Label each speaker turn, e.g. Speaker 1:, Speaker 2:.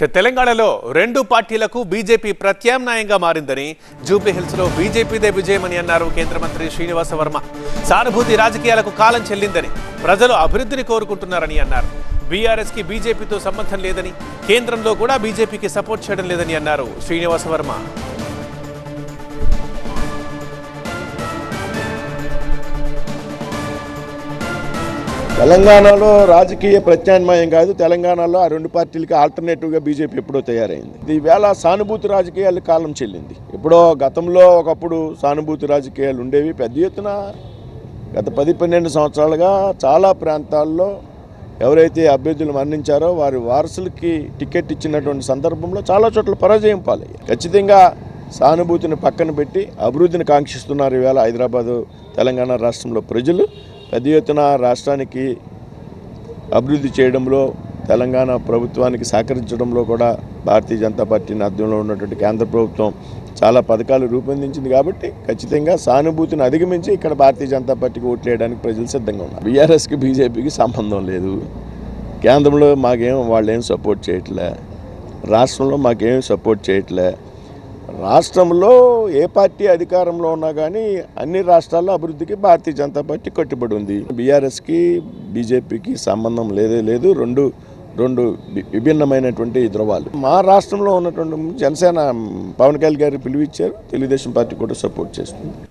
Speaker 1: తెలంగాణలో రెండు పార్టీలకు బీజేపీ ప్రత్యామ్నాయంగా మారిందని జూబ్లీహిల్స్ బీజేపీదే విజయమని అన్నారు కేంద్ర మంత్రి శ్రీనివాస వర్మ. సానుభూతి రాజకీయాలకు కాలం చెల్లిందని ప్రజలు అభివృద్ధిని కోరుకుంటున్నారని అన్నారు. బీఆర్ఎస్కి బీజేపీతో సంబంధం లేదని కేంద్రంలో కూడా బీజేపీకి సపోర్ట్ చేయడం లేదని అన్నారు శ్రీనివాస వర్మ.
Speaker 2: తెలంగాణలో రాజకీయ ప్రత్యామ్నాయం కాదు తెలంగాణలో ఆ రెండు పార్టీలకి ఆల్టర్నేటివ్గా బీజేపీ ఎప్పుడో తయారైంది. ఇది ఈవేళ సానుభూతి రాజకీయాలు కాలం చెల్లింది. ఎప్పుడో గతంలో ఒకప్పుడు సానుభూతి రాజకీయాలు ఉండేవి. పెద్ద ఎత్తున గత పది పన్నెండు సంవత్సరాలుగా చాలా ప్రాంతాల్లో ఎవరైతే అభ్యర్థులు మరణించారో వారి వారసులకి టికెట్ ఇచ్చినటువంటి సందర్భంలో చాలా చోట్ల పరాజయం పాలయ్యాయి. ఖచ్చితంగా సానుభూతిని పక్కన పెట్టి అభివృద్ధిని కాంక్షిస్తున్నారు ఈవేళ హైదరాబాదు తెలంగాణ రాష్ట్రంలో ప్రజలు. పెద్ద ఎత్తున రాష్ట్రానికి అభివృద్ధి చేయడంలో తెలంగాణ ప్రభుత్వానికి సహకరించడంలో కూడా భారతీయ జనతా పార్టీ ఆధ్వర్యంలో ఉన్నటువంటి కేంద్ర ప్రభుత్వం చాలా పథకాలు రూపొందించింది కాబట్టి ఖచ్చితంగా సానుభూతిని అధిగమించి ఇక్కడ భారతీయ జనతా పార్టీకి ఓట్లు వేయడానికి ప్రజలు సిద్ధంగా ఉన్నారు. బీఆర్ఎస్కి బీజేపీకి సంబంధం లేదు. కేంద్రంలో మాకేం వాళ్ళు ఏం సపోర్ట్ చేయట్లే. రాష్ట్రంలో మాకేం సపోర్ట్ చేయట్లే. రాష్ట్రంలో ఏ పార్టీ అధికారంలో ఉన్నా కానీ అన్ని రాష్ట్రాల్లో అభివృద్ధికి భారతీయ జనతా పార్టీ కట్టుబడి ఉంది. బీఆర్ఎస్కి బీజేపీకి సంబంధం లేదే లేదు. రెండు రెండు విభిన్నమైనటువంటి ద్రవాలు. మా రాష్ట్రంలో ఉన్నటువంటి జనసేన పవన్ కళ్యాణ్ గారు పిలువిచ్చారు. తెలుగుదేశం పార్టీ కూడా సపోర్ట్ చేస్తుంది.